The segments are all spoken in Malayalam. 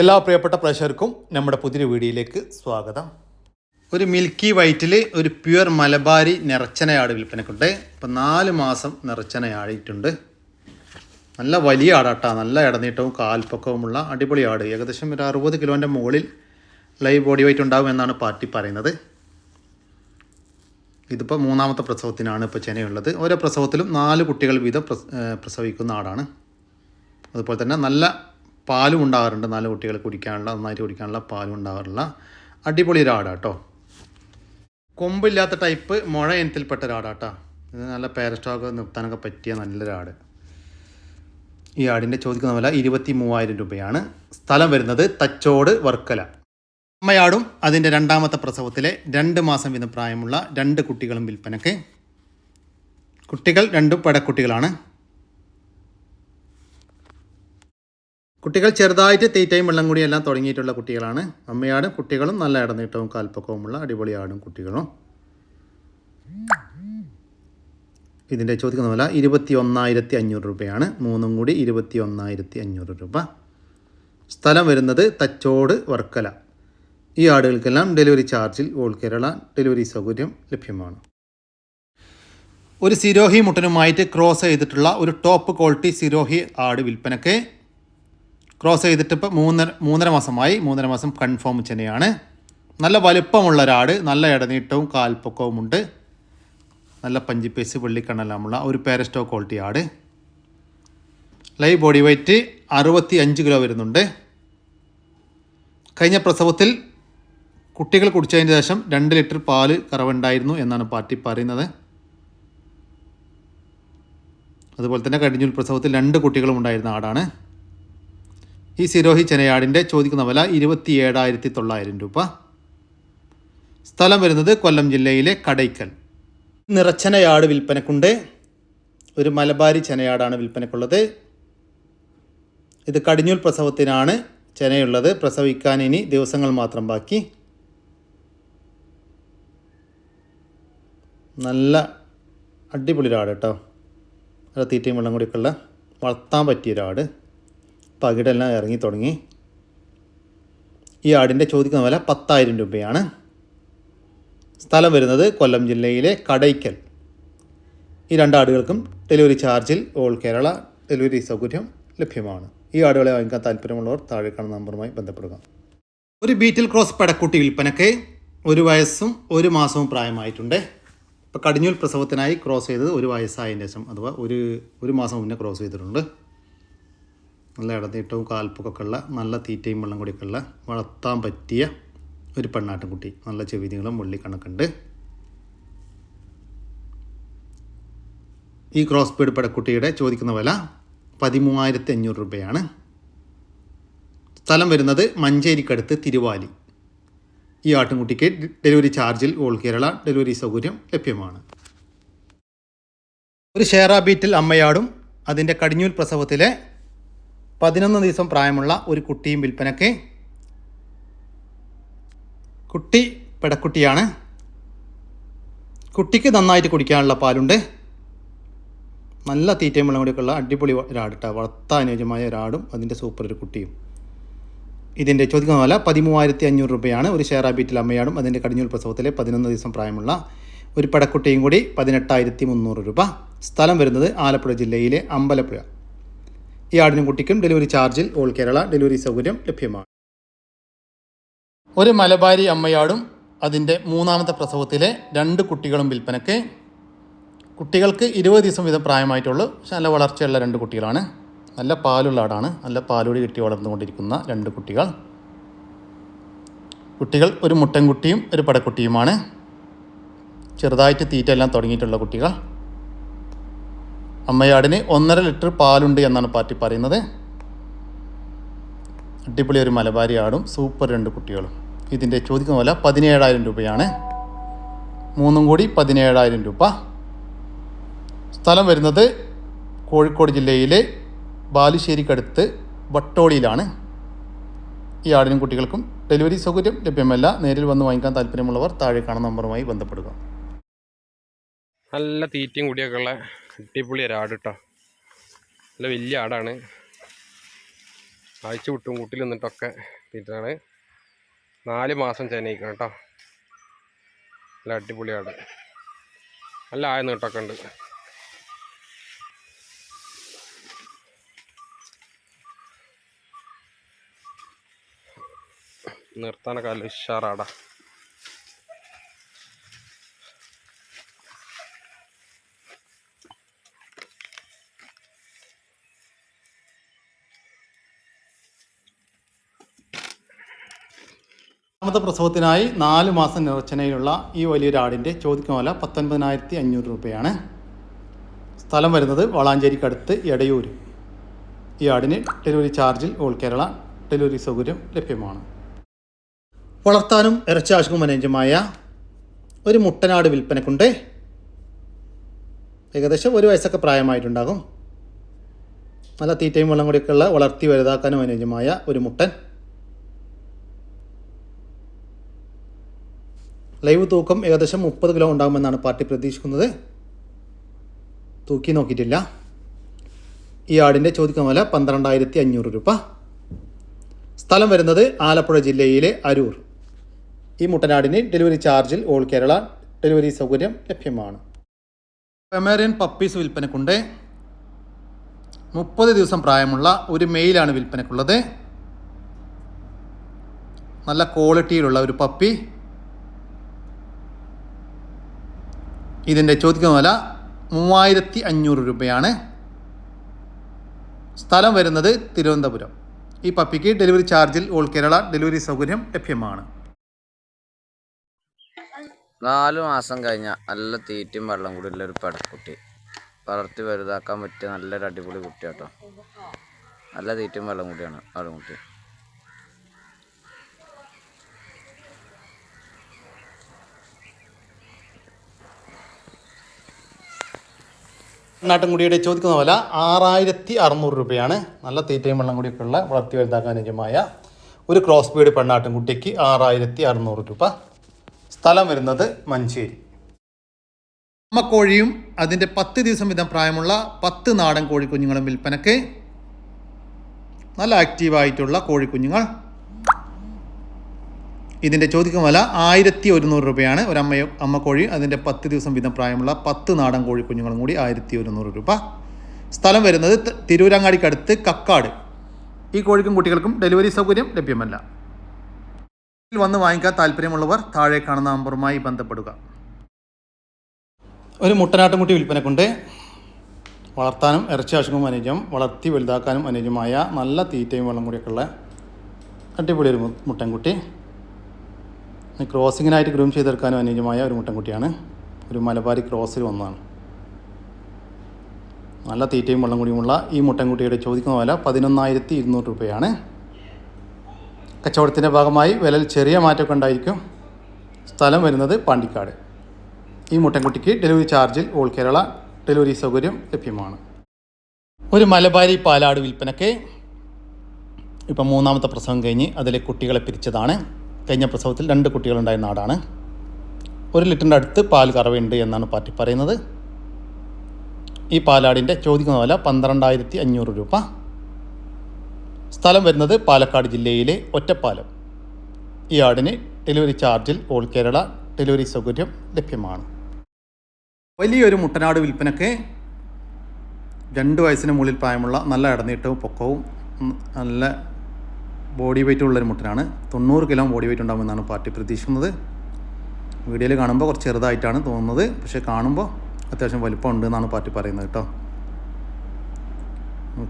എല്ലാ പ്രിയപ്പെട്ട പ്രേക്ഷകർക്കും നമ്മുടെ പുതിയൊരു വീഡിയോയിലേക്ക് സ്വാഗതം. ഒരു മിൽക്കി വൈറ്റിൽ ഒരു പ്യുവർ മലബാരി നിറച്ചനയാട് വിൽപ്പനക്കുണ്ട്. ഇപ്പം നാല് മാസം നിറച്ചനയാടിയിട്ടുണ്ട് നല്ല വലിയ ആടാട്ടാ. നല്ല ഇടനീട്ടവും കാൽപ്പൊക്കവുമുള്ള അടിപൊളി ആട്. ഏകദേശം ഒരു അറുപത് കിലോന്റെ മുകളിൽ ലൈവ് ബോഡി വെയിറ്റ് ഉണ്ടാകും എന്നാണ് പാർട്ടി പറയുന്നത്. ഇതിപ്പോൾ മൂന്നാമത്തെ പ്രസവത്തിനാണ് ഇപ്പോൾ ചെനയുള്ളത്. ഓരോ പ്രസവത്തിലും നാല് കുട്ടികൾ വീതം പ്രസവിക്കുന്ന ആടാണ്. അതുപോലെ തന്നെ നല്ല പാലും ഉണ്ടാകാറുണ്ട്. നാല് കുട്ടികൾ കുടിക്കാനുള്ള നന്നായിട്ട് കുടിക്കാനുള്ള പാലും ഉണ്ടാകാറുള്ള അടിപൊളി ഒരു കേട്ടോ കൊമ്പില്ലാത്ത ടൈപ്പ് മുഴ ഇനത്തിൽപ്പെട്ട ഒരു ആടാട്ടോ ഇത് നല്ല പാരസ്റ്റോക്ക് നിർത്താനൊക്കെ പറ്റിയ നല്ലൊരാട് ഈ ആടിന്റെ ചോദിക്കുന്ന വില ഇരുപത്തി മൂവായിരം രൂപയാണ്. സ്ഥലം വരുന്നത് തച്ചോട് വർക്കല. അമ്മയാടും അതിന്റെ രണ്ടാമത്തെ പ്രസവത്തിലെ രണ്ട് മാസം വീതം പ്രായമുള്ള രണ്ട് കുട്ടികളും വിൽപ്പനയ്ക്ക് കുട്ടികൾ രണ്ടും പടക്കുട്ടികളാണ്. കുട്ടികൾ ചെറുതായിട്ട് തീറ്റയും വെള്ളം കൂടിയും എല്ലാം തുടങ്ങിയിട്ടുള്ള കുട്ടികളാണ്. അമ്മയാടും കുട്ടികളും നല്ല ഇടനീട്ടവും കാൽപ്പക്കവുമുള്ള അടിപൊളി ആടും കുട്ടികളും. ഇതിന്റെ ചോദിക്കുന്ന വില ഇരുപത്തി ഒന്നായിരത്തി അഞ്ഞൂറ് രൂപയാണ്. മൂന്നും കൂടി ഇരുപത്തി ഒന്നായിരത്തി അഞ്ഞൂറ് രൂപ. സ്ഥലം വരുന്നത് തച്ചോട് വർക്കല. ഈ ആടുകൾക്കെല്ലാം ഡെലിവറി ചാർജിൽ ഓൾ കേരള ഡെലിവറി സൗകര്യം ലഭ്യമാണ്. ഒരു സിരോഹി മുട്ടനുമായിട്ട് ക്രോസ് ചെയ്തിട്ടുള്ള ഒരു ടോപ്പ് ക്വാളിറ്റി സിരോഹി ആട് വിൽപ്പനയ്ക്ക് ക്രോസ് ചെയ്തിട്ട് ഇപ്പോൾ മൂന്നര മൂന്നര മാസമായി. മൂന്നര മാസം കൺഫേം ചെന്നെയാണ്. നല്ല വലുപ്പമുള്ള ഒരാട് നല്ല ഇടനീട്ടവും കാൽപ്പൊക്കവും ഉണ്ട്. നല്ല പഞ്ചിപ്പേസ് വെള്ളിക്കണ്ണെല്ലാമുള്ള ഒരു പാരസ്റ്റോ ക്വാളിറ്റി ആട്. ലൈവ് ബോഡി വെയ്റ്റ് അറുപത്തി അഞ്ച് കിലോ വരുന്നുണ്ട്. കഴിഞ്ഞ പ്രസവത്തിൽ കുട്ടികൾ കുടിച്ചതിന് ശേഷം രണ്ട് ലിറ്റർ പാൽ കറവുണ്ടായിരുന്നു എന്നാണ് പാർട്ടി പറയുന്നത്. അതുപോലെ തന്നെ കഴിഞ്ഞ പ്രസവത്തിൽ രണ്ട് കുട്ടികളും ഉണ്ടായിരുന്ന ആടാണ്. ഈ സിരോഹി ചെനയാടിന്റെ ചോദിക്കുന്ന വില ഇരുപത്തി ഏഴായിരത്തി തൊള്ളായിരം രൂപ. സ്ഥലം വരുന്നത് കൊല്ലം ജില്ലയിലെ കടയ്ക്കൽ. നിറച്ചനയാട് വിൽപ്പനക്കുണ്ട്. ഒരു മലബാരി ചെനയാടാണ് വിൽപ്പനക്കുള്ളത്. ഇത് കടിഞ്ഞൂൽ പ്രസവത്തിനാണ് ചെനയുള്ളത്. പ്രസവിക്കാൻ ഇനി ദിവസങ്ങൾ മാത്രം ബാക്കി. നല്ല അടിപൊളി ഒരാട് കേട്ടോ. തീറ്റയും വെള്ളം കൂടിയൊക്കെയുള്ള വളർത്താൻ പറ്റിയ ഒരാട്. പകിടെല്ലാം ഇറങ്ങി തുടങ്ങി. ഈ ആടിന്റെ ചോദിക്കുന്ന വില പത്തായിരം രൂപയാണ്. സ്ഥലം വരുന്നത് കൊല്ലം ജില്ലയിലെ കടയ്ക്കൽ. ഈ രണ്ട് ആടുകൾക്കും ഡെലിവറി ചാർജിൽ ഓൾ കേരള ഡെലിവറി സൗകര്യം ലഭ്യമാണ്. ഈ ആടുകളെ വാങ്ങിക്കാൻ താല്പര്യമുള്ളവർ താഴെ കാണുന്ന നമ്പറുമായി ബന്ധപ്പെടുക. ഒരു ബീറ്റിൽ ക്രോസ് പടക്കുട്ടി വിൽപ്പനയ്ക്ക് ഒരു വയസ്സും ഒരു മാസവും പ്രായമായിട്ടുണ്ട്. ഇപ്പോൾ കടിഞ്ഞൂൽ പ്രസവത്തിനായി ക്രോസ് ചെയ്തത് ഒരു വയസ്സായതിന് ശേഷം അഥവാ ഒരു ഒരു മാസം മുന്നേ ക്രോസ് ചെയ്തിട്ടുണ്ട്. നല്ല ഇടനീട്ടവും കാൽപ്പൊക്കെ ഉള്ള നല്ല തീറ്റയും വെള്ളം കൂടിയൊക്കെ ഉള്ള വളർത്താൻ പറ്റിയ ഒരു പെണ്ണാട്ടുംകുട്ടി. നല്ല ചെവിതികളും വെള്ളിക്കണക്കുണ്ട് ഈ ക്രോസ് ബീഡ് പടക്കുട്ടിയുടെ ചോദിക്കുന്ന വില പതിമൂവായിരത്തി അഞ്ഞൂറ് രൂപയാണ്. സ്ഥലം വരുന്നത് മഞ്ചേരിക്കടുത്ത് തിരുവാലി. ഈ ആട്ടിൻകുട്ടിക്ക് ഡെലിവറി ചാർജിൽ ഓൾ കേരള ഡെലിവറി സൗകര്യം ലഭ്യമാണ്. ഒരു ഷെയറ ബീറ്റിൽ അമ്മയാടും അതിന്റെ കടിഞ്ഞൂൽ പ്രസവത്തിലെ പതിനൊന്ന് ദിവസം പ്രായമുള്ള ഒരു കുട്ടിയും വിൽപ്പനയ്ക്ക് കുട്ടി പെടക്കുട്ടിയാണ്. കുട്ടിക്ക് നന്നായിട്ട് കുടിക്കാനുള്ള പാലുണ്ട്. നല്ല തീറ്റയും വെള്ളം കൂടിയൊക്കെയുള്ള അടിപൊളി ഒരാട് കേട്ടോ വളർത്താൻ അനുയോജ്യമായ ഒരാടും അതിന്റെ സൂപ്പർ ഒരു കുട്ടിയും. ഇതിന്റെ ചോദിക്കുന്ന വില പതിമൂവായിരത്തി അഞ്ഞൂറ് രൂപയാണ് ഒരു ഷെയർ ബീറ്റിൽ അമ്മയാടും അതിന്റെ കടിഞ്ഞൂൽ പ്രസവത്തിലെ പതിനൊന്ന് ദിവസം പ്രായമുള്ള ഒരു പടക്കുട്ടിയും കൂടി പതിനെട്ടായിരത്തി മുന്നൂറ് രൂപ. സ്ഥലം വരുന്നത് ആലപ്പുഴ ജില്ലയിലെ അമ്പലപ്പുഴ. ഈ ആടിനും കുട്ടിക്കും ഡെലിവറി ചാർജിൽ ഓൾ കേരള ഡെലിവറി സൗകര്യം ലഭ്യമാണ്. ഒരു മലബാരി അമ്മയാടും അതിന്റെ മൂന്നാമത്തെ പ്രസവത്തിലെ രണ്ട് കുട്ടികളും വിൽപ്പനയ്ക്ക് കുട്ടികൾക്ക് ഇരുപത് ദിവസം വീതം പ്രായമായിട്ടുള്ളൂ. പക്ഷെ നല്ല വളർച്ചയുള്ള രണ്ട് കുട്ടികളാണ്. നല്ല പാലുള്ള ആടാണ്. നല്ല പാലോടി കിട്ടി വളർന്നുകൊണ്ടിരിക്കുന്ന രണ്ട് കുട്ടികൾ. കുട്ടികൾ ഒരു മുട്ടൻകുട്ടിയും ഒരു പടക്കുട്ടിയുമാണ്. ചെറുതായിട്ട് തീറ്റ എല്ലാം തുടങ്ങിയിട്ടുള്ള കുട്ടികൾ. അമ്മയാടിന് ഒന്നര ലിറ്റർ പാലുണ്ട് എന്നാണ് പാർട്ടി പറയുന്നത്. അടിപൊളി ഒരു മലബാരി ആടും സൂപ്പർ രണ്ട് കുട്ടികളും. ഇതിന്റെ ചോദിക്കുന്ന വില പതിനേഴായിരം രൂപയാണ്. മൂന്നും കൂടി പതിനേഴായിരം രൂപ. സ്ഥലം വരുന്നത് കോഴിക്കോട് ജില്ലയിലെ ബാലുശ്ശേരിക്കടുത്ത് വട്ടോളിയിലാണ്. ഈ ആടിനും കുട്ടികൾക്കും ഡെലിവറി സൗകര്യം ലഭ്യമല്ല. നേരിൽ വന്ന് വാങ്ങിക്കാൻ താല്പര്യമുള്ളവർ താഴെ കാണുന്ന നമ്പറുമായി ബന്ധപ്പെടുക. നല്ല തീറ്റയും കൂടിയൊക്കെ ഉള്ള അടിപൊളി ആട് കേട്ടോ നല്ല വലിയ ആടാണ്. ആഴ്ച വിട്ടും കൂട്ടിൽ നിന്നിട്ടൊക്കെ തീറ്റാണ് നാല് മാസം ചെനയിക്കണം കേട്ടോ നല്ല അടിപൊളി ആട്. നല്ല ആയ നീട്ടൊക്കെ ഉണ്ട്. നിർത്താനൊക്കെ നല്ല ഉഷാറാടാ. രണ്ടാമത്തെ പ്രസവത്തിനായി നാല് മാസം നിറച്ചനയിലുള്ള ഈ വലിയൊരു ആടിന്റെ വില പത്തൊൻപതിനായിരത്തി അഞ്ഞൂറ് രൂപയാണ്. സ്ഥലം വരുന്നത് വളാഞ്ചേരിക്കടുത്ത് എടയൂർ ഈ ആടിന് ഡെലിവറി ചാർജിൽ ഓൾ കേരള ഡെലിവറി സൗകര്യം ലഭ്യമാണ്. വളർത്താനും ഇറച്ചാശുക്കും അനുയോജ്യമായ ഒരു മുട്ടനാട് വിൽപ്പനക്കുണ്ട്. ഏകദേശം ഒരു വയസ്സൊക്കെ പ്രായമായിട്ടുണ്ടാകും. നല്ല തീറ്റയും വെള്ളം കൂടിയൊക്കെയുള്ള വളർത്തി വലുതാക്കാനും അനുയോജ്യമായ ഒരു മുട്ടൻ. ലൈവ് തൂക്കം ഏകദേശം മുപ്പത് കിലോ ഉണ്ടാകുമെന്നാണ് പാർട്ടി പ്രതീക്ഷിക്കുന്നത്. തൂക്കി നോക്കിയിട്ടില്ല. ഈ ആടിന്റെ ചോദിക്കുന്ന വില പന്ത്രണ്ടായിരത്തി അഞ്ഞൂറ് രൂപ. സ്ഥലം വരുന്നത് ആലപ്പുഴ ജില്ലയിലെ അരൂർ. ഈ മുട്ടനാടിന് ഡെലിവറി ചാർജിൽ ഓൾ കേരള ഡെലിവറി സൗകര്യം ലഭ്യമാണ്. പെമേറിയൻ പപ്പീസ് വിൽപ്പനക്കുണ്ട്. മുപ്പത് ദിവസം പ്രായമുള്ള ഒരു മെയിലാണ് വിൽപ്പനക്കുള്ളത്. നല്ല ക്വാളിറ്റിയിലുള്ള ഒരു പപ്പി ഇതിന്റെ ചോദിക്കുന്ന വില മൂവായിരത്തി അഞ്ഞൂറ് രൂപയാണ്. സ്ഥലം വരുന്നത് തിരുവനന്തപുരം. ഈ പപ്പിക്ക് ഡെലിവറി ചാർജിൽ ഓൾ കേരള ഡെലിവറി സൗകര്യം ലഭ്യമാണ്. നാല് മാസം കഴിഞ്ഞ നല്ല തീറ്റയും വെള്ളം കൂടി ഉള്ള ഒരു പെടക്കുട്ടി വളർത്തി വലുതാക്കാൻ പറ്റിയ നല്ലൊരു അടിപൊളി കുട്ടിയാട്ടോ. നല്ല തീറ്റയും വെള്ളം കൂടിയാണ് ആടുകുട്ടി നാട്ടിൻകുടിയുടെ ചോദിക്കുന്ന വില ആറായിരത്തി അറുന്നൂറ് രൂപയാണ്. നല്ല തീറ്റയും വെള്ളം കൂടിയൊക്കെ ഉള്ള വളർത്തി വലുതാക്കാൻ ഒരു ക്രോസ് ബീഡ് പെണ്ണാട്ടിൻകുട്ടിക്ക് ആറായിരത്തി അറുന്നൂറ് രൂപ. സ്ഥലം വരുന്നത് മഞ്ചേരി. അമ്മക്കോഴിയും അതിന്റെ പത്ത് ദിവസം വീതം പ്രായമുള്ള പത്ത് നാടൻ കോഴിക്കുഞ്ഞുങ്ങളും വിൽപ്പനക്ക് നല്ല ആക്റ്റീവായിട്ടുള്ള കോഴിക്കുഞ്ഞുങ്ങൾ. ഇതിന്റെ ചോദിക്കും വില ആയിരത്തി ഒരുന്നൂറ് രൂപയാണ്. ഒരു അമ്മയോ കോഴി അതിന്റെ പത്ത് ദിവസം വീതം പ്രായമുള്ള പത്ത് നാടൻ കോഴി കുഞ്ഞുങ്ങളും കൂടി ആയിരത്തി ഒരുന്നൂറ് രൂപ. സ്ഥലം വരുന്നത് തിരൂരങ്ങാടിക്കടുത്ത് കക്കാട്. ഈ കോഴിക്കും കുട്ടികൾക്കും ഡെലിവറി സൗകര്യം ലഭ്യമല്ല. വന്ന് വാങ്ങിക്കാൻ താല്പര്യമുള്ളവർ താഴെ കാണുന്ന നമ്പറുമായി ബന്ധപ്പെടുക. ഒരു മുട്ടനാട്ടുംകുട്ടി വിൽപ്പനക്കുണ്ട്. വളർത്താനും ഇറച്ചി ആവശ്യവും അനുയോജ്യം വളർത്തി വലുതാക്കാനും അനുയോജ്യമായ നല്ല തീറ്റയും വെള്ളം കൂടിയൊക്കെയുള്ള അടിപൊളി ഒരു മുട്ടൻകുട്ടി. ക്രോസിങ്ങിനായിട്ട് ഗ്രൂം ചെയ്തെടുക്കാനും അനുയോജ്യമായ ഒരു മുട്ടൻകുട്ടിയാണ്. ഒരു മലബാരി ക്രോസിൽ വന്നതാണ്. നല്ല തീറ്റയും വെള്ളം കൂടിയുമുള്ള ഈ മുട്ടൻകുട്ടിയുടെ ചോദിക്കുന്ന വില പതിനൊന്നായിരത്തി ഇരുന്നൂറ് രൂപയാണ്. കച്ചവടത്തിന്റെ ഭാഗമായി വിലയിൽ ചെറിയ മാറ്റമൊക്കെ ഉണ്ടായിരിക്കും. സ്ഥലം വരുന്നത് പാണ്ടിക്കാട്. ഈ മുട്ടൻകുട്ടിക്ക് ഡെലിവറി ചാർജിൽ ഓൾ കേരള ഡെലിവറി സൗകര്യം ലഭ്യമാണ്. ഒരു മലബാരി പാലാട് വിൽപ്പനയ്ക്ക് ഇപ്പം മൂന്നാമത്തെ പ്രസവം കഴിഞ്ഞ് അതിലെ കുട്ടികളെ പിരിച്ചതാണ്. കഴിഞ്ഞ പ്രസവത്തിൽ രണ്ട് കുട്ടികളുണ്ടായിരുന്ന നാടാണ്. ഒരു ലിറ്ററിന്റെ അടുത്ത് പാൽ കറവയുണ്ട് എന്നാണ് പാർട്ടി പറയുന്നത്. ഈ പാലാടിന്റെ ചോദിക്കുന്ന വില പന്ത്രണ്ടായിരത്തി അഞ്ഞൂറ് രൂപ. സ്ഥലം വരുന്നത് പാലക്കാട് ജില്ലയിലെ ഒറ്റപ്പാലം. ഈ ആടിന് ഡെലിവറി ചാർജിൽ ഓൾ കേരള ഡെലിവറി സൗകര്യം ലഭ്യമാണ്. വലിയൊരു മുട്ടനാട് വിൽപ്പനയ്ക്ക് രണ്ട് വയസ്സിന് മുകളിൽ പ്രായമുള്ള നല്ല ഇടനീട്ടവും പൊക്കവും നല്ല ബോഡി വെയിറ്റ് ഉള്ളൊരു മുട്ടനാണ്. തൊണ്ണൂറ് കിലോ ബോഡി വെയിറ്റ് ഉണ്ടാകുമെന്നാണ് പാർട്ടി പ്രതീക്ഷിക്കുന്നത്. വീഡിയോയിൽ കാണുമ്പോൾ കുറച്ച് ചെറുതായിട്ടാണ് തോന്നുന്നത്. പക്ഷേ കാണുമ്പോൾ അത്യാവശ്യം വലുപ്പമുണ്ട് എന്നാണ് പാർട്ടി പറയുന്നത് കേട്ടോ.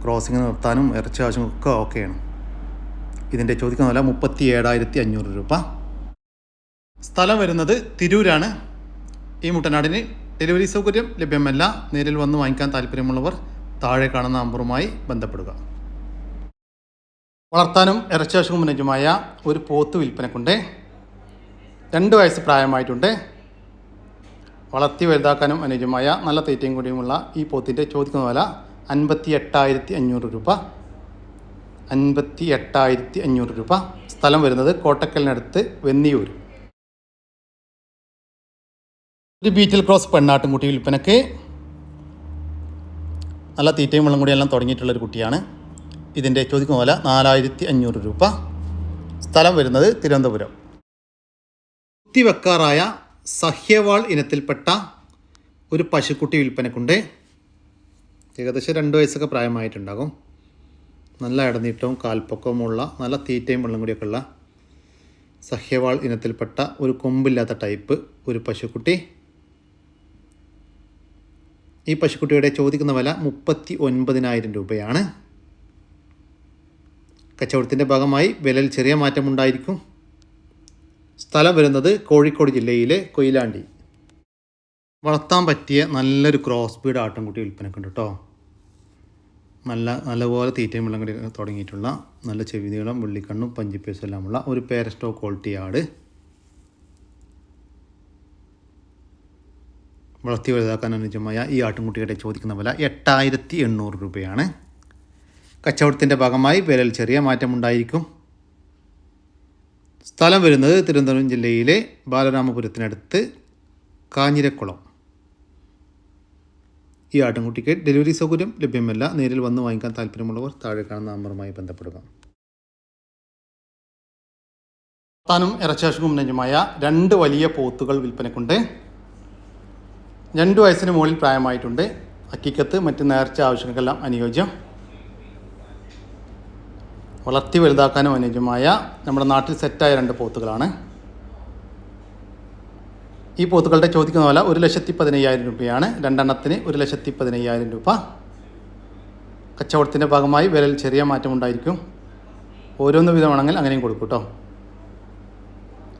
ക്രോസിങ് നിർത്താനും ഇറച്ചി ആവശ്യം ഒക്കെ ഓക്കെയാണ്. ഇതിന്റെ ചോദിക്കുന്ന വില മുപ്പത്തി ഏഴായിരത്തി അഞ്ഞൂറ് രൂപ. സ്ഥലം വരുന്നത് തിരൂരാണ്. ഈ മുട്ടനാടിന് ഡെലിവറി സൗകര്യം ലഭ്യമല്ല. നേരിൽ വന്ന് വാങ്ങിക്കാൻ താല്പര്യമുള്ളവർ താഴെ കാണുന്ന നമ്പറുമായി ബന്ധപ്പെടുക. വളർത്താനും ഇറച്ചാശവും അനുജമായ ഒരു പോത്ത് വിൽപ്പനക്കുണ്ട്. രണ്ട് വയസ്സ് പ്രായമായിട്ടുണ്ട്. വളർത്തി വലുതാക്കാനും അനുജമായ നല്ല തീറ്റയും കൂടിയുമുള്ള ഈ പോത്തിന്റെ ചോദിക്കുന്ന വില അൻപത്തി എട്ടായിരത്തി അഞ്ഞൂറ് രൂപ. അൻപത്തി എട്ടായിരത്തി അഞ്ഞൂറ് രൂപ. സ്ഥലം വരുന്നത് കോട്ടക്കലിനടുത്ത് വെന്നിയൂർ ഒരു ബീറ്റിൽ ക്രോസ് പെണ്ണാട്ടുംകുട്ടി വിൽപ്പനക്ക്. നല്ല തീറ്റയും വെള്ളം കൂടിയെല്ലാം തുടങ്ങിയിട്ടുള്ളൊരു കുട്ടിയാണ്. ഇതിന്റെ ചോദിക്കുന്ന വില നാലായിരത്തി അഞ്ഞൂറ് രൂപ. സ്ഥലം വരുന്നത് തിരുവനന്തപുരം. കുത്തിവെക്കാറായ സഹ്യവാൾ ഇനത്തിൽപ്പെട്ട ഒരു പശുക്കുട്ടി വിൽപ്പനക്കുണ്ട്. ഏകദേശം രണ്ട് വയസ്സൊക്കെ പ്രായമായിട്ടുണ്ടാകും. നല്ല ഇടനീട്ടവും കാൽപ്പൊക്കവുമുള്ള നല്ല തീറ്റയും വെള്ളം കൂടിയൊക്കെ ഉള്ള സഹ്യവാൾ ഇനത്തിൽപ്പെട്ട ഒരു കൊമ്പില്ലാത്ത ടൈപ്പ് ഒരു പശുക്കുട്ടി. ഈ പശുക്കുട്ടിയുടെ ചോദിക്കുന്ന വില മുപ്പത്തി ഒൻപതിനായിരം രൂപയാണ്. കച്ചവടത്തിന്റെ ഭാഗമായി വിലയിൽ ചെറിയ മാറ്റമുണ്ടായിരിക്കും. സ്ഥലം വരുന്നത് കോഴിക്കോട് ജില്ലയിലെ കൊയിലാണ്ടി. വളർത്താൻ പറ്റിയ നല്ലൊരു ക്രോസ് ബീഡ് ആട്ടിൻകുട്ടി വിൽപ്പനക്കുണ്ട് കേട്ടോ നല്ല നല്ലപോലെ തീറ്റയും വെള്ളം കൂടി തുടങ്ങിയിട്ടുള്ള നല്ല ചെവിനീളം വെള്ളിക്കണ്ണും പഞ്ചിപ്പേസും എല്ലാമുള്ള ഒരു പേരസ്റ്റോ ക്വാളിറ്റി ആട്. വളർത്തി വലുതാക്കാൻ അനുയോജ്യമായ ഈ ആട്ടിൻകുട്ടിയുടെ ചോദിക്കുന്ന വില എട്ടായിരത്തി എണ്ണൂറ് രൂപയാണ്. കച്ചവടത്തിന്റെ ഭാഗമായി വിലയിൽ ചെറിയ മാറ്റമുണ്ടായിരിക്കും. സ്ഥലം വരുന്നത് തിരുവനന്തപുരം ജില്ലയിലെ ബാലരാമപുരത്തിനടുത്ത് കാഞ്ഞിരക്കുളം. ഈ ആട്ടിൻകുട്ടിക്ക് ഡെലിവറി സൗകര്യം ലഭ്യമല്ല. നേരിൽ വന്ന് വാങ്ങിക്കാൻ താല്പര്യമുള്ളവർ താഴെ കാണുന്ന നമ്പറുമായി ബന്ധപ്പെടുക. താനും ഇറച്ചാശുക്കും നെഞ്ചുമായ രണ്ട് വലിയ പോത്തുകൾ വിൽപ്പനക്കുണ്ട്. രണ്ട് വയസ്സിന് മുകളിൽ പ്രായമായിട്ടുണ്ട്. അക്കിക്കത്ത് മറ്റ് നേർച്ച ആവശ്യങ്ങൾക്കെല്ലാം അനുയോജ്യം. വളർത്തി വലുതാക്കാനും അനുയോജ്യമായ നമ്മുടെ നാട്ടിൽ സെറ്റായ രണ്ട് പോത്തുകളാണ്. ഈ പോത്തുകളുടെ ചോദിക്കുന്ന വില ഒരു ലക്ഷത്തി പതിനയ്യായിരം രൂപയാണ്. രണ്ടെണ്ണത്തിന് ഒരു ലക്ഷത്തി പതിനയ്യായിരം രൂപ. കച്ചവടത്തിന്റെ ഭാഗമായി വിലയിൽ ചെറിയ മാറ്റമുണ്ടായിരിക്കും ഓരോന്ന് വിധമാണെങ്കിൽ അങ്ങനെയും കൊടുക്കും കേട്ടോ.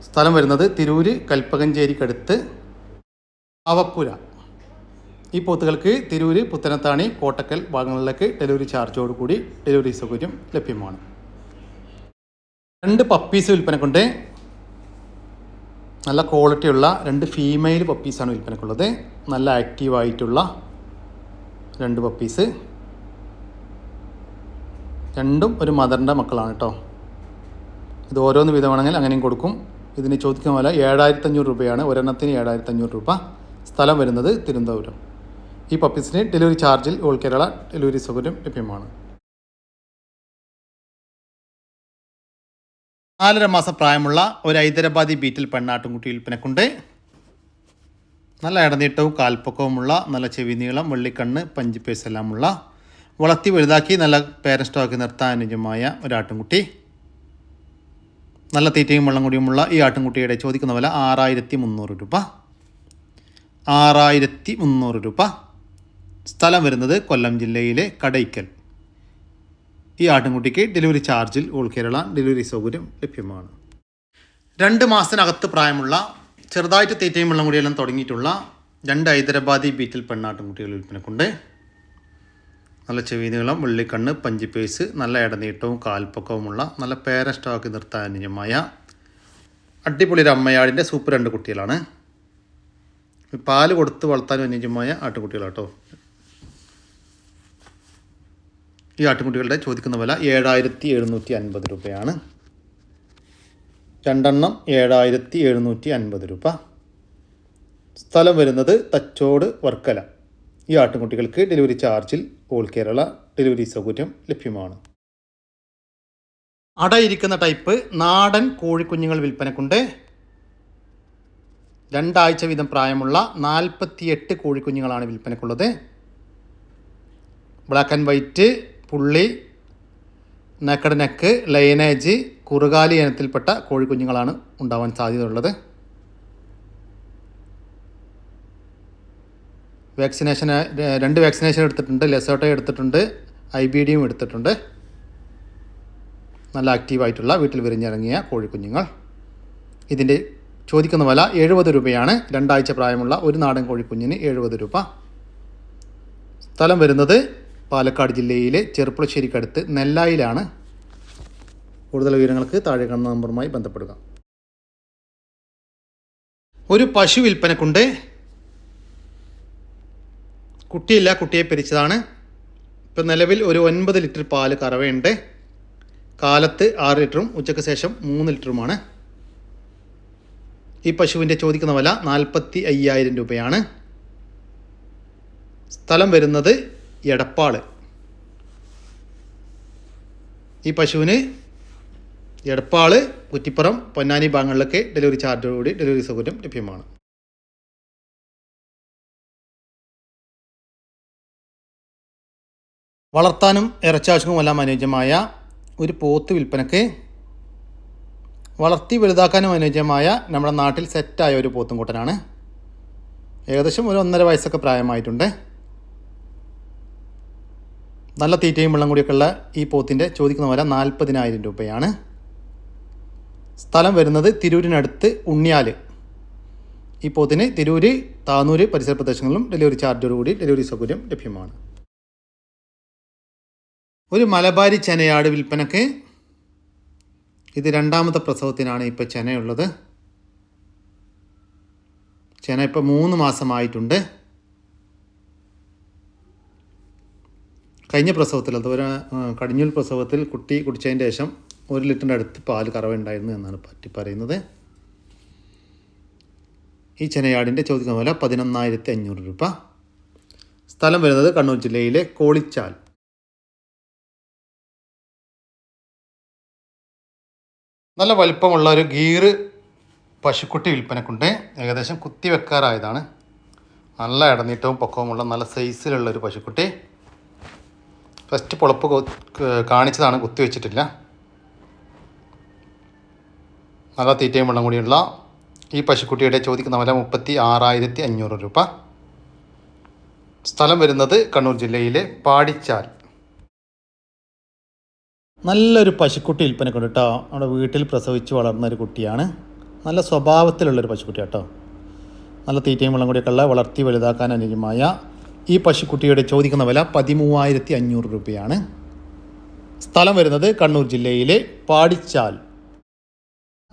സ്ഥലം വരുന്നത് തിരൂര് കൽപ്പകഞ്ചേരിക്കടുത്ത് അവപ്പുര ഈ പോത്തുകൾക്ക് തിരൂര് പുത്തനത്താണി കോട്ടക്കൽ ഭാഗങ്ങളിലേക്ക് ഡെലിവറി ചാർജോടുകൂടി ഡെലിവറി സൗകര്യം ലഭ്യമാണ്. രണ്ട് പപ്പീസ് വിൽപ്പനക്കുണ്ട്. നല്ല ക്വാളിറ്റി ഉള്ള രണ്ട് ഫീമെയിൽ പപ്പീസാണ് വിൽപ്പനക്കുള്ളത്. നല്ല ആക്റ്റീവായിട്ടുള്ള രണ്ട് പപ്പീസ് രണ്ടും ഒരു മദറിന്റെ മക്കളാണ് കേട്ടോ ഇത് ഓരോന്ന് വിധമാണെങ്കിൽ അങ്ങനെയും കൊടുക്കും. ഇതിന് ചോദിക്കുന്ന പോലെ ഏഴായിരത്തഞ്ഞൂറ് രൂപയാണ്. ഒരെണ്ണത്തിന് ഏഴായിരത്തഞ്ഞൂറ് രൂപ. സ്ഥലം വരുന്നത് തിരുവനന്തപുരം. ഈ പപ്പീസിന് ഡെലിവറി ചാർജിൽ ഓൾ കേരള ഡെലിവറി സൗകര്യം ലഭ്യമാണ്. നാലര മാസം പ്രായമുള്ള ഒരു ഹൈദരാബാദി ബീറ്റിൽ പെണ്ണാട്ടുംകുട്ടി വിൽപ്പനക്കുണ്ട്. നല്ല ഇടനീട്ടവും കാൽപ്പൊക്കവുമുള്ള നല്ല ചെവി നീളം വെള്ളിക്കണ്ണ് പഞ്ചിപ്പേസ് എല്ലാമുള്ള വളർത്തി വലുതാക്കി നല്ല പേരൻസ്റ്റോക്കി നിർത്താൻ ഒരു ഒരാട്ടുംകുട്ടി നല്ല തീറ്റയും വെള്ളം കൂടിയുമുള്ള ഈ ആട്ടുംകുട്ടിയുടെ ചോദിക്കുന്ന വില ആറായിരത്തി മുന്നൂറ് രൂപ. ആറായിരത്തി മുന്നൂറ് രൂപ. സ്ഥലം വരുന്നത് കൊല്ലം ജില്ലയിലെ കടയ്ക്കൽ. ഈ ആട്ടിൻകുട്ടിക്ക് ഡെലിവറി ചാർജിൽ ഓൾ കേരള ഡെലിവറി സൗകര്യം ലഭ്യമാണ്. രണ്ട് മാസത്തിനകത്ത് പ്രായമുള്ള ചെറുതായിട്ട് തീറ്റയും വെള്ളം കൂടിയെല്ലാം തുടങ്ങിയിട്ടുള്ള രണ്ട് ഹൈദരാബാദി ബീറ്റിൽ പെണ്ണാട്ടിൻകുട്ടികൾ വിൽപ്പനക്കുണ്ട്. നല്ല ചെവി നീളം വെള്ളിക്കണ്ണ് പഞ്ചിപ്പേസ് നല്ല ഇടനീട്ടവും കാൽപ്പൊക്കവുമുള്ള നല്ല പേരസ്റ്റാക്കി നിർത്താൻ അനുജമായ അടിപൊളി ഒരു അമ്മയാടിന്റെ സൂപ്പർ രണ്ട് കുട്ടികളാണ്. പാൽ കൊടുത്ത് വളർത്താൻ അനുജമായ ആട്ടുകുട്ടികളാട്ടോ ഈ ആട്ടുമുട്ടികളുടെ ചോദിക്കുന്ന വില ഏഴായിരത്തി എഴുന്നൂറ്റി അൻപത് രൂപയാണ്. രണ്ടെണ്ണം ഏഴായിരത്തി എഴുന്നൂറ്റി അൻപത് രൂപ. സ്ഥലം വരുന്നത് തച്ചോട് വർക്കല. ഈ ആട്ടുകുട്ടികൾക്ക് ഡെലിവറി ചാർജിൽ ഓൾ കേരള ഡെലിവറി സൗകര്യം ലഭ്യമാണ്. അടയിരിക്കുന്ന ടൈപ്പ് നാടൻ കോഴിക്കുഞ്ഞുങ്ങൾ വിൽപ്പനക്കുണ്ട്. രണ്ടാഴ്ച വീതം പ്രായമുള്ള നാൽപ്പത്തിയെട്ട് കോഴിക്കുഞ്ഞുങ്ങളാണ് വിൽപ്പനക്കുള്ളത്. ബ്ലാക്ക് ആൻഡ് വൈറ്റ് പുള്ളി നെക്കഡ് നെക്ക് ലൈനേജ് കുറുകാലി ഇനത്തിൽപ്പെട്ട കോഴിക്കുഞ്ഞുങ്ങളാണ് ഉണ്ടാവാൻ സാധ്യതയുള്ളത്. വാക്സിനേഷൻ രണ്ട് വാക്സിനേഷൻ എടുത്തിട്ടുണ്ട്. ലെസോട്ടോ എടുത്തിട്ടുണ്ട്. ഐ ബി ഡിയും എടുത്തിട്ടുണ്ട്. നല്ല ആക്റ്റീവായിട്ടുള്ള വീട്ടിൽ വിരിഞ്ഞിറങ്ങിയ കോഴിക്കുഞ്ഞുങ്ങൾ. ഇതിന്റെ ചോദിക്കുന്ന വില എഴുപത് രൂപയാണ്. രണ്ടാഴ്ച പ്രായമുള്ള ഒരു നാടൻ കോഴിക്കുഞ്ഞിന് എഴുപത് രൂപ. സ്ഥലം വരുന്നത് പാലക്കാട് ജില്ലയിലെ ചെറുപ്പുളശ്ശേരിക്കടുത്ത് നെല്ലായിലാണ് കൂടുതൽ വിവരങ്ങൾക്ക് താഴെ കാണുന്ന നമ്പറുമായി ബന്ധപ്പെടുക. ഒരു പശു വിൽപ്പനക്കുണ്ട്. കുട്ടിയില്ല കുട്ടിയെ പിരിച്ചതാണ്. ഇപ്പം നിലവിൽ ഒരു ഒൻപത് ലിറ്റർ പാൽ കറവയുണ്ട്. കാലത്ത് ആറ് ലിറ്ററും ഉച്ചയ്ക്ക് ശേഷം മൂന്ന് ലിറ്ററുമാണ്. ഈ പശുവിന്റെ ചോദിക്കുന്ന വില നാൽപ്പത്തി അയ്യായിരം രൂപയാണ്. സ്ഥലം വരുന്നത് എടപ്പാൾ. ഈ പശുവിന് എടപ്പാൾ കുറ്റിപ്പുറം പൊന്നാനി ഭാഗങ്ങളിലൊക്കെ ഡെലിവറി ചാർജോടുകൂടി ഡെലിവറി സൗകര്യം ലഭ്യമാണ്. വളർത്താനും ഇറച്ചാവശ്യവുമെല്ലാം അനുയോജ്യമായ ഒരു പോത്ത് വിൽപ്പനക്ക് വളർത്തി വലുതാക്കാനും അനുയോജ്യമായ നമ്മുടെ നാട്ടിൽ സെറ്റായ ഒരു പോത്തും കൂട്ടനാണ് ഏകദേശം ഒരു ഒന്നര വയസ്സൊക്കെ പ്രായമായിട്ടുണ്ട്. നല്ല തീറ്റയും വെള്ളം കൂടിയൊക്കെ ഉള്ള ഈ പോത്തിന്റെ ചോദിക്കുന്ന വില നാൽപ്പതിനായിരം രൂപയാണ്. സ്ഥലം വരുന്നത് തിരൂരിനടുത്ത് ഉണ്ണിയാൽ ഈ പോത്തിന് തിരൂര് താനൂര് പരിസര പ്രദേശങ്ങളിലും ഡെലിവറി ചാർജോടുകൂടി ഡെലിവറി സൗകര്യം ലഭ്യമാണ്. ഒരു മലബാരി ചെനയാട് വിൽപ്പനക്ക് ഇത് രണ്ടാമത്തെ പ്രസവത്തിനാണ് ഇപ്പോൾ ചെനയുള്ളത്. ചെന ഇപ്പോൾ മൂന്ന് മാസമായിട്ടുണ്ട്. കഴിഞ്ഞ പ്രസവത്തിൽ അതുപോലെ കടിഞ്ഞൂൽ പ്രസവത്തിൽ കുട്ടി കുടിച്ചതിന് ശേഷം ഒരു ലിറ്ററിന്റെ അടുത്ത് പാൽ കറവുണ്ടായിരുന്നു എന്നാണ് പറ്റി പറയുന്നത്. ഈ ചെനയാടിന്റെ ചോദിക്കുന്ന വില പതിനൊന്നായിരത്തി അഞ്ഞൂറ് രൂപ. സ്ഥലം വരുന്നത് കണ്ണൂർ ജില്ലയിലെ കോളിച്ചാൽ. നല്ല വലിപ്പമുള്ള ഒരു ഗീറ് പശുക്കുട്ടി വിൽപ്പനക്കുണ്ട്. ഏകദേശം കുത്തി വെക്കാറായതാണ്. നല്ല ഇടനീട്ടവും പൊക്കവുമുള്ള നല്ല സൈസിലുള്ള ഒരു പശുക്കുട്ടി. ഫസ്റ്റ് പൊളപ്പ് കാണിച്ചതാണ് കുത്തി വെച്ചിട്ടില്ല. നല്ല തീറ്റയും വെള്ളം കൂടിയുള്ള ഈ പശുക്കുട്ടിയുടെ ചോദിക്കുന്ന വില മുപ്പത്തി ആറായിരത്തി അഞ്ഞൂറ് രൂപ. സ്ഥലം വരുന്നത് കണ്ണൂർ ജില്ലയിലെ പാടിച്ചാൽ. നല്ലൊരു പശുക്കുട്ടി വിൽപ്പനക്കുണ്ട് കേട്ടോ. നമ്മുടെ വീട്ടിൽ പ്രസവിച്ച് വളർന്ന ഒരു കുട്ടിയാണ്. നല്ല സ്വഭാവത്തിലുള്ളൊരു പശുക്കുട്ടി കേട്ടോ. നല്ല തീറ്റയും വെള്ളം കൂടിയൊക്കെ ഉള്ള വളർത്തി വലുതാക്കാൻ അനുയോജ്യമായ ഈ പശുക്കുട്ടിയുടെ ചോദിക്കുന്ന വില പതിമൂവായിരത്തി അഞ്ഞൂറ് രൂപയാണ്. സ്ഥലം വരുന്നത് കണ്ണൂർ ജില്ലയിലെ പാടിച്ചാൽ.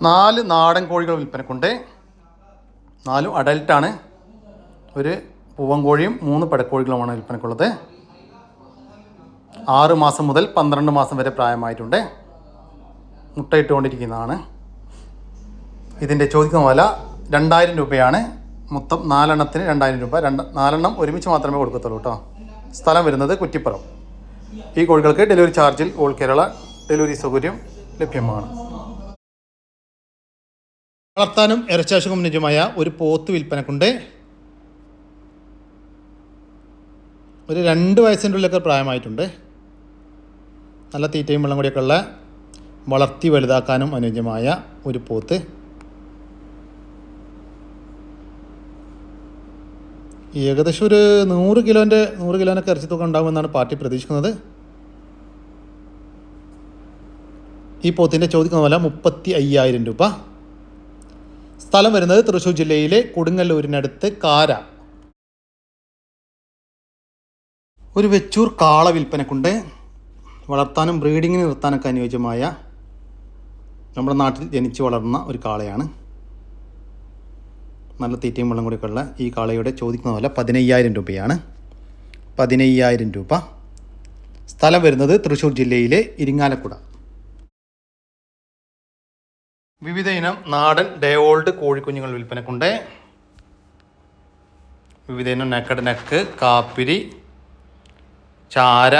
നാല് നാടൻ കോഴികൾ വിൽപ്പനക്കുണ്ട്. നാലും അഡൽട്ടാണ്. ഒരു പൂവൻ കോഴിയും മൂന്ന് പെടക്കോഴികളുമാണ് വിൽപ്പനക്കുള്ളത്. ആറ് മാസം മുതൽ പന്ത്രണ്ട് മാസം വരെ പ്രായമായിട്ടുണ്ട്. മുട്ടയിട്ടുകൊണ്ടിരിക്കുന്നതാണ് ഇതിന്റെ ചോദിക്കുന്ന വില രണ്ടായിരം രൂപയാണ്. മൊത്തം നാലെണ്ണത്തിന് രണ്ടായിരം രൂപ. രണ്ട് നാലെണ്ണം ഒരുമിച്ച് മാത്രമേ കൊടുക്കത്തുള്ളൂ കേട്ടോ സ്ഥലം വരുന്നത് കുറ്റിപ്പുറം. ഈ കോഴികൾക്ക് ഡെലിവറി ചാർജിൽ ഓൾ കേരള ഡെലിവറി സൗകര്യം ലഭ്യമാണ്. വളർത്താനും ഇറച്ചാശുഖം നിജമായ ഒരു പോത്ത് വിൽപ്പനക്കുണ്ട്. ഒരു രണ്ട് വയസ്സിന്റെ ഉള്ളിലൊക്കെ പ്രായമായിട്ടുണ്ട്. നല്ല തീറ്റയും വെള്ളം കൂടിയൊക്കെ ഉള്ള വളർത്തി വലുതാക്കാനും അനുയോജ്യമായ ഒരു പോത്ത്. ഏകദേശം ഒരു നൂറ് കിലോന്റെ നൂറ് കിലോനൊക്കെ ഇറച്ചി തുക ഉണ്ടാകുമെന്നാണ് പാർട്ടി പ്രതീക്ഷിക്കുന്നത്. ഈ പോത്തിന്റെ ചോദിക്കുന്ന പോലെ മുപ്പത്തി അയ്യായിരം രൂപ. സ്ഥലം വരുന്നത് തൃശ്ശൂർ ജില്ലയിലെ കൊടുങ്ങല്ലൂരിനടുത്ത് കാര. ഒരു വെച്ചൂർ കാള വിൽപ്പനക്കുണ്ട്. വളർത്താനും ബ്രീഡിങ്ങിന് നിർത്താനൊക്കെ അനുയോജ്യമായ നമ്മുടെ നാട്ടിൽ ജനിച്ചു വളർന്ന ഒരു കാളയാണ്. നല്ല തീറ്റയും വെള്ളം കൂടിയൊക്കെ ഉള്ള ഈ കാളയുടെ ചോദിക്കുന്ന വില പതിനയ്യായിരം രൂപയാണ്. പതിനയ്യായിരം രൂപ. സ്ഥലം വരുന്നത് തൃശ്ശൂർ ജില്ലയിലെ ഇരിങ്ങാലക്കുട. വിവിധ ഇനം നാടൻ ഡേ ഓൾഡ് കോഴിക്കുഞ്ഞുങ്ങൾ വിൽപ്പനക്കുണ്ട്. വിവിധ ഇനം നെക്കഡ് നെക്ക് കാപ്പിരി ചാര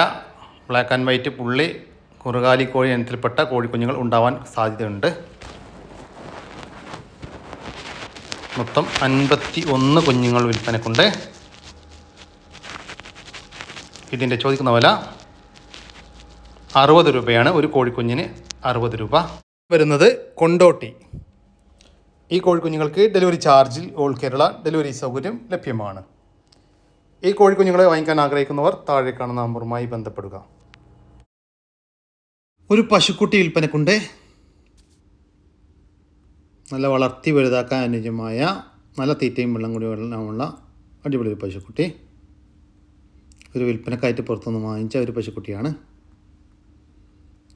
ബ്ലാക്ക് ആൻഡ് വൈറ്റ് പുള്ളി കുറുകാലി കോഴി ഇനത്തിൽപ്പെട്ട കോഴിക്കുഞ്ഞുങ്ങൾ ഉണ്ടാവാൻ സാധ്യതയുണ്ട്. മൊത്തം അൻപത്തി ഒന്ന് കുഞ്ഞുങ്ങൾ വിൽപ്പനക്കുണ്ട്. ഇതിന്റെ ചോദിക്കുന്ന വില അറുപത് രൂപയാണ്. ഒരു കോഴിക്കുഞ്ഞിന് അറുപത് രൂപ. വരുന്നത് കൊണ്ടോട്ടി. ഈ കോഴിക്കുഞ്ഞുങ്ങൾക്ക് ഡെലിവറി ചാർജിൽ ഓൾ കേരള ഡെലിവറി സൗകര്യം ലഭ്യമാണ്. ഈ കോഴിക്കുഞ്ഞുങ്ങളെ വാങ്ങിക്കാൻ ആഗ്രഹിക്കുന്നവർ താഴെ കാണുന്ന നമ്പറുമായി ബന്ധപ്പെടുക. ഒരു പശുക്കുട്ടി വിൽപ്പനക്കുണ്ട്. നല്ല വളർത്തി വലുതാക്കാൻ അനുയോജ്യമായ നല്ല തീറ്റയും വെള്ളം കൂടി വെള്ളമുള്ള അടിപൊളി ഒരു പശുക്കുട്ടി. ഒരു വിൽപ്പനക്കായിട്ട് പുറത്തുനിന്ന് വാങ്ങിച്ച ഒരു പശുക്കുട്ടിയാണ്.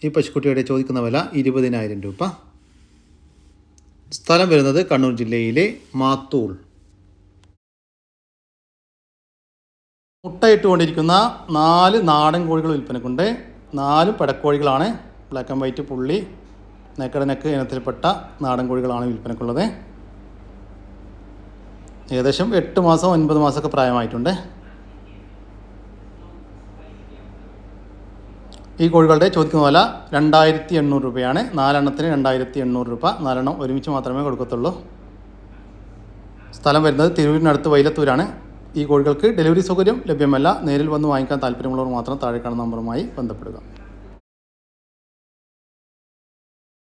ഈ പശുക്കുട്ടിയുടെ ചോദിക്കുന്ന വില ഇരുപതിനായിരം രൂപ. സ്ഥലം വരുന്നത് കണ്ണൂർ ജില്ലയിലെ മാത്തൂൾ. മുട്ടയിട്ടുകൊണ്ടിരിക്കുന്ന നാല് നാടൻ കോഴികൾ വിൽപ്പനക്കുണ്ട്. നാല് പടക്കോഴികളാണ്. ബ്ലാക്ക് ആൻഡ് വൈറ്റ് പുള്ളി. നെക്കട നെക്ക് ഇനത്തിൽപ്പെട്ട നാടൻ കോഴികളാണ് വിൽപ്പനക്കുള്ളത്. ഏകദേശം എട്ട് മാസം ഒൻപത് മാസമൊക്കെ പ്രായമായിട്ടുണ്ട്. ഈ കോഴികളുടെ ചോദിക്കുന്ന വില രണ്ടായിരത്തി എണ്ണൂറ് രൂപയാണ്. നാലെണ്ണത്തിന് രണ്ടായിരത്തി എണ്ണൂറ് രൂപ. നാലെണ്ണം ഒരുമിച്ച് മാത്രമേ കൊടുക്കത്തുള്ളൂ. സ്ഥലം വരുന്നത് തിരൂരിനടുത്ത് വൈലത്തൂരാണ്. ഈ കോഴികൾക്ക് ഡെലിവറി സൗകര്യം ലഭ്യമല്ല. നേരിൽ വന്ന് വാങ്ങിക്കാൻ താല്പര്യമുള്ളവർ മാത്രം താഴെ കാണുന്ന നമ്പറുമായി ബന്ധപ്പെടുക.